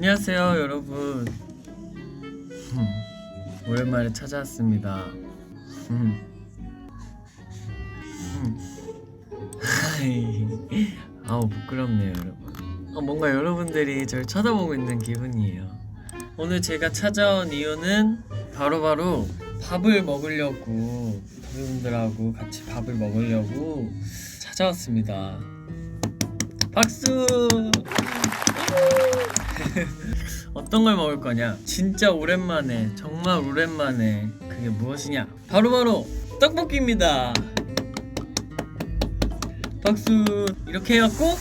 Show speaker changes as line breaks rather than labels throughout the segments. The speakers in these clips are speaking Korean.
안녕하세요 여러분. 음, 오랜만에 찾아왔습니다. 아우 부끄럽네요 여러분. 어, 뭔가 여러분들이 저를 쳐다보고 있는 기분이에요. 오늘 제가 찾아온 이유는 바로바로 밥을 먹으려고 여러분들하고 같이 밥을 먹으려고 찾아왔습니다. 박수 어떤 걸 먹을 거냐? 진짜 오랜만에, 정말 오랜만에 그게 무엇이냐? 바로 바로 떡볶이입니다. 박수. 이렇게 해갖고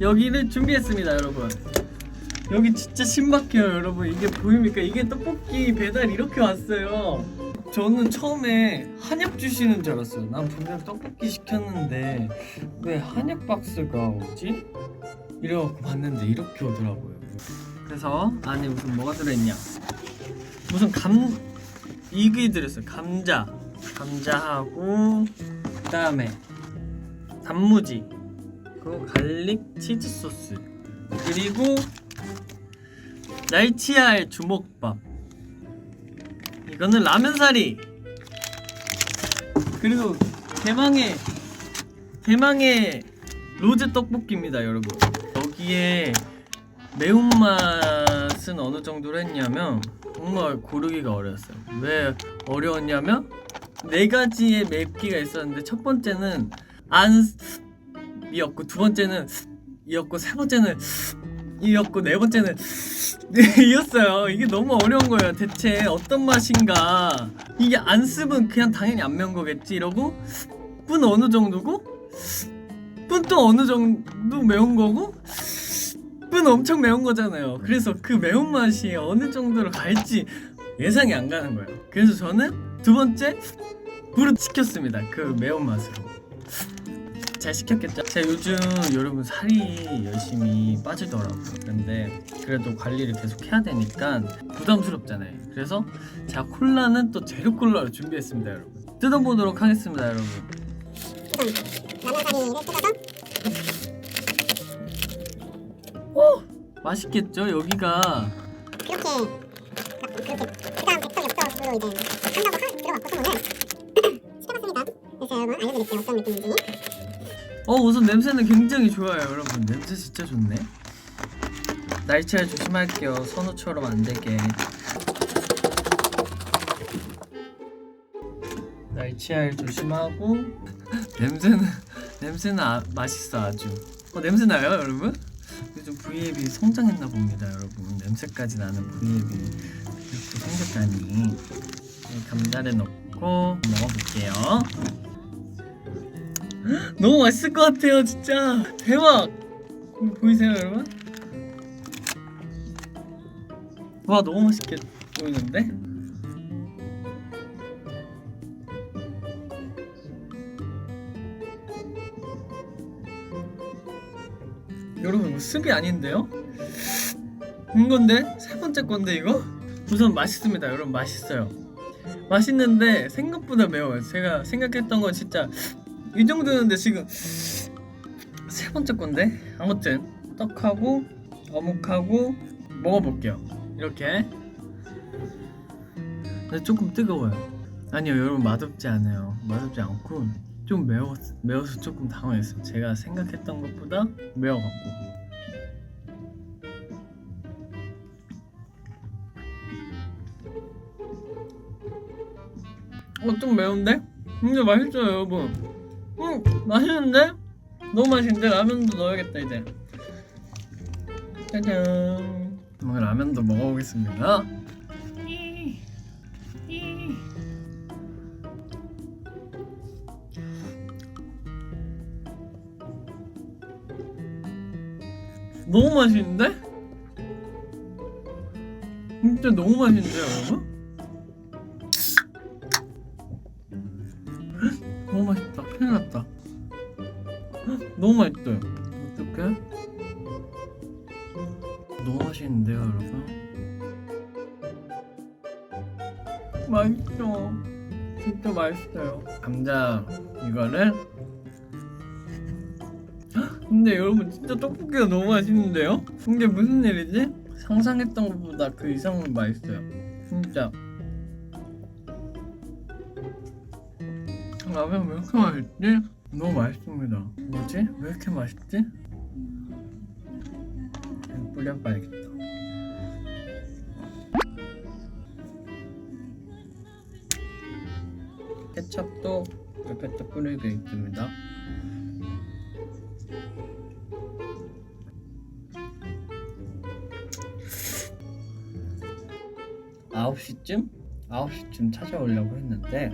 여기를 준비했습니다, 여러분. 여기 진짜 신박해요, 여러분. 이게 보입니까? 이게 떡볶이 배달 이렇게 왔어요. 저는 처음에 한약 주시는 줄 알았어요. 난 분명 떡볶이 시켰는데 왜 한약 박스가 오지? 이래갖고 봤는데 이렇게 오더라고요. 그래서 안에 무슨 뭐가 들어있냐? 무슨 감 이게 들었어요. 감자, 감자하고 그 다음에 단무지, 그리고 갈릭 치즈 소스, 그리고 날치알 주먹밥. 이거는 라면사리. 그리고 대망의 대망의 로제 떡볶이입니다, 여러분. 여기에 매운맛은 어느 정도로 했냐면 정말 고르기가 어려웠어요. 왜 어려웠냐면 네 가지의 맵기가 있었는데 첫 번째는 안이었고 두 번째는 이었고 세 번째는 이었고 네 번째는 이었어요. 이게 너무 어려운 거예요. 대체 어떤 맛인가? 이게 안 습은 그냥 당연히 안 매운 거겠지 이러고 분 어느 정도고 분 또 어느 정도 매운 거고 분 엄청 매운 거잖아요. 그래서 그 매운 맛이 어느 정도로 갈지 예상이 안 가는 거예요. 그래서 저는 두 번째 불을 시켰습니다. 그 매운 맛으로. 잘 시켰겠죠? 제가 요즘 여러분 살이 열심히 빠지더라고요. 그런데 그래도 관리를 계속 해야 되니까 부담스럽잖아요. 그래서 제가 콜라는 또 제로 콜라로 준비했습니다, 여러분. 뜯어보도록 하겠습니다, 여러분. 오! 맛있겠죠? 여기가
이렇게 이렇게 그다음 백설 엽떡으로 이제 한다고 하, 들어갔고 소문을 시켜봤습니다. 그래서 여러분 알려드릴게요 어떤 느낌인지.
어 우선 냄새는 굉장히 좋아요 여러분 냄새 진짜 좋네 날치알 조심할게요 선우처럼 안 되게 날치알 조심하고 냄새는 냄새는 아, 맛있어 아주 어 냄새 나요 여러분? 요즘 V앱이 성장했나 봅니다 여러분 냄새까지 나는 V앱이 이렇게 생겼다니 이 감자를 넣고 먹어볼게요 너무 맛있을 것 같아요 진짜 대박 보이세요 여러분? 와 너무 맛있게 보이는데? 여러분 습이 아닌데요? 이건데? 세 번째 건데 이거? 우선 맛있습니다. 여러분 맛있어요. 맛있는데 생각보다 매워요. 제가 생각했던 건 진짜 이 정도였는데 지금 세 번째 건데? 아무튼 떡하고 어묵하고 먹어볼게요. 이렇게. 근데 조금 뜨거워요. 아니요 여러분 맛없지 않아요. 맛없지 않고 좀 매워, 매워서 조금 당황했어요. 제가 생각했던 것보다 매워갖고. 어 좀 매운데? 근데 맛있어요 여러분. 음 맛있는데? 너무 맛있는데? 라면도 넣어야겠다 이제. 짜잔. 오늘 라면도 먹어보겠습니다 너무 맛있는데? 진짜 너무 맛있는데요 여러분? 너무 맛있다. 큰일 났다. 너무 맛있어요. 어떡해? 너무 맛있는데요, 여러분? 맛있어. 진짜 맛있어요. 감자 이거를 헉, 근데 여러분 진짜 떡볶이가 너무 맛있는데요? 이게 무슨 일이지? 상상했던 것보다 그 이상으로 맛있어요 진짜 라면 왜 이렇게 맛있지? 너무 맛있습니다 뭐지? 왜 이렇게 맛있지? 뿌려봐야겠다 케첩도 옆에 또 뿌리고 있습니다 아홉 시쯤? 아홉 시쯤 찾아오려고 했는데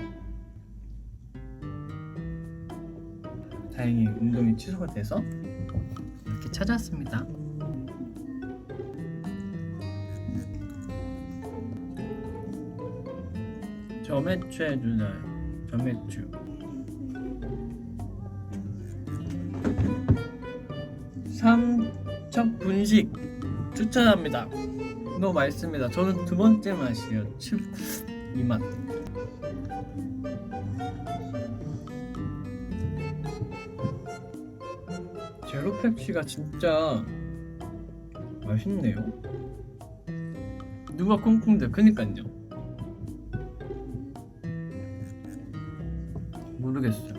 다행히 운동이 취소가 돼서 이렇게 찾아왔습니다. 점액추 해주나요? 점액추. 삼척 분식 추천합니다. 너무 맛있습니다. 저는 두 번째 맛이에요. 치- 이 맛. 제로 펩시가 진짜 맛있네요. 누가 콩콩대? 그니까요. 모르겠어요.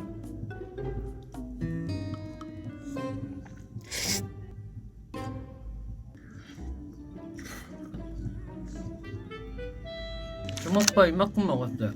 주먹밥 이만큼 먹었어요.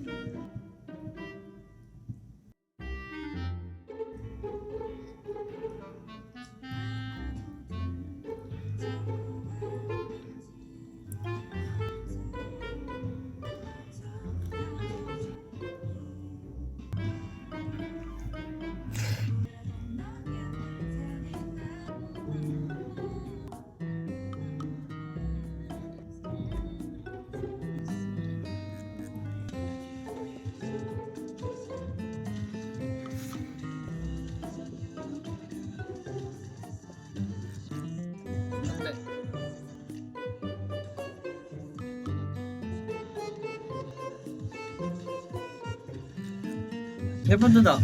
네 번째다.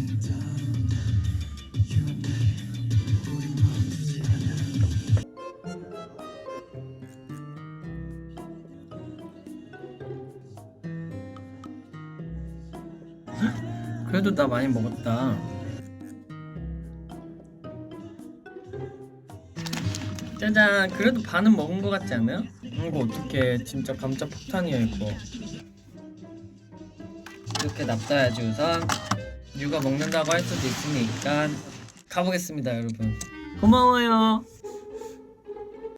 그래도 나 많이 먹었다. 짜잔 그래도 반은 먹은 것 같지 않아요? 이거 어떻게 진짜 감자 폭탄이야 이거 이렇게 납둬야지 우선 유가 먹는다고 할 수도 있으니까 가보겠습니다 여러분. 고마워요